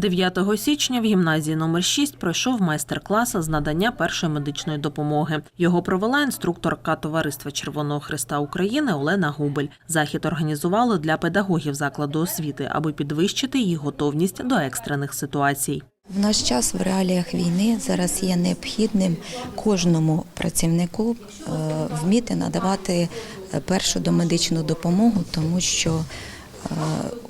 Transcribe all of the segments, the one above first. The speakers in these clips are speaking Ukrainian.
9 січня в гімназії номер 6 пройшов майстер-клас з надання першої медичної допомоги. Його провела інструкторка Товариства Червоного Христа України Олена Губель. Захід організували для педагогів закладу освіти, аби підвищити їх готовність до екстрених ситуацій. В наш час в реаліях війни зараз є необхідним кожному працівнику е, вміти надавати е, першу домедичну допомогу, тому що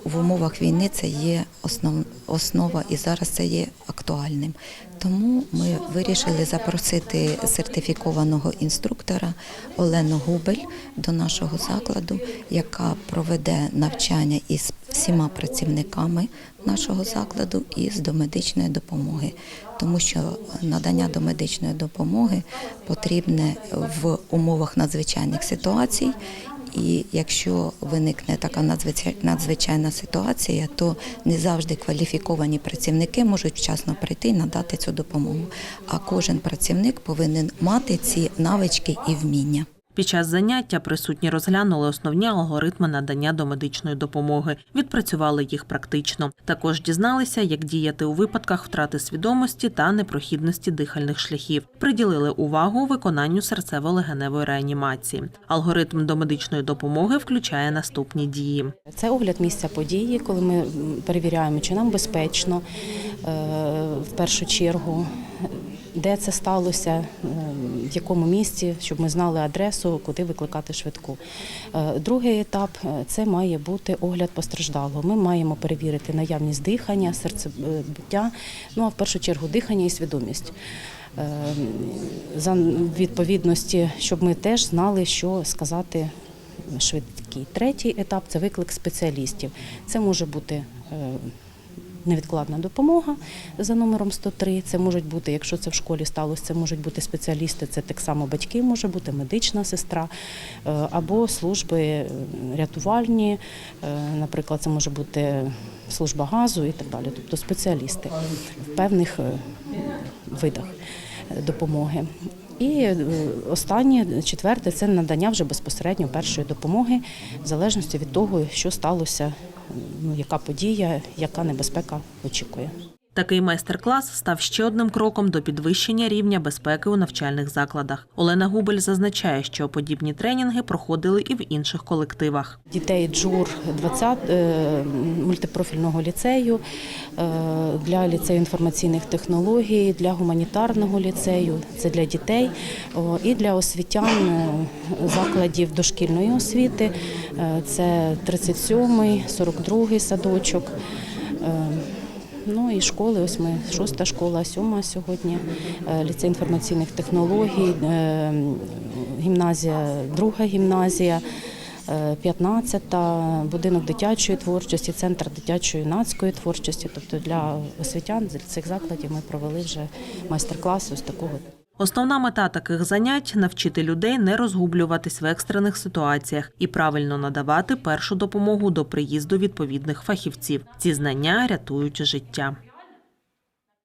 в умовах війни це є основ, основа і зараз це є актуальним. Тому ми вирішили запросити сертифікованого інструктора Олену Губель до нашого закладу, яка проведе навчання із всіма працівниками нашого закладу із домедичної допомоги, тому що надання домедичної допомоги потрібне в умовах надзвичайних ситуацій. І якщо виникне така надзвичайна ситуація, то не завжди кваліфіковані працівники можуть вчасно прийти і надати цю допомогу. А кожен працівник повинен мати ці навички і вміння. Під час заняття присутні розглянули основні алгоритми надання домедичної допомоги, відпрацювали їх практично. Також дізналися, як діяти у випадках втрати свідомості та непрохідності дихальних шляхів. Приділили увагу виконанню серцево-легеневої реанімації. Алгоритм домедичної допомоги включає наступні дії. Це огляд місця події, коли ми перевіряємо, чи нам безпечно е, в першу чергу, де це сталося, е, в якому місці, щоб ми знали адресу, куди викликати швидку. Е, Другий етап е, це має бути огляд постраждалого. Ми маємо перевірити наявність дихання, серцебиття, ну а в першу чергу дихання і свідомість. За відповідності, щоб ми теж знали, що сказати швидкий. Третій етап це виклик спеціалістів. Це може бути невідкладна допомога за номером 103. Це можуть бути, якщо це в школі сталося, це можуть бути спеціалісти, це так само батьки, може бути медична сестра е, або служби е, рятувальні, е, наприклад, це може бути служба газу і так далі, тобто спеціалісти в певних видах допомоги. І е, останнє, четверте, це надання вже безпосередньо першої допомоги, в залежності від того, що сталося, ну, яка подія, яка небезпека очікує. Такий майстер-клас став ще одним кроком до підвищення рівня безпеки у навчальних закладах. Олена Губель зазначає, що подібні тренінги проходили і в інших колективах. Дітей джур 20 е, мультипрофільного ліцею, е, для ліцею інформаційних технологій, для гуманітарного ліцею, це для дітей і для освітян е, закладів дошкільної освіти. Це 37-й, 42-й садочок. Е, Ну і школи, ось ми шоста школа, сьома сьогодні, е, ліцей інформаційних технологій, е, гімназія, друга гімназія. 15-та будинок дитячої творчості, центр дитячої юнацької творчості. Тобто для освітян з цих закладів ми провели вже майстер-клас ось такого. Основна мета таких занять навчити людей не розгублюватись в екстрених ситуаціях і правильно надавати першу допомогу до приїзду відповідних фахівців. Ці знання рятують життя.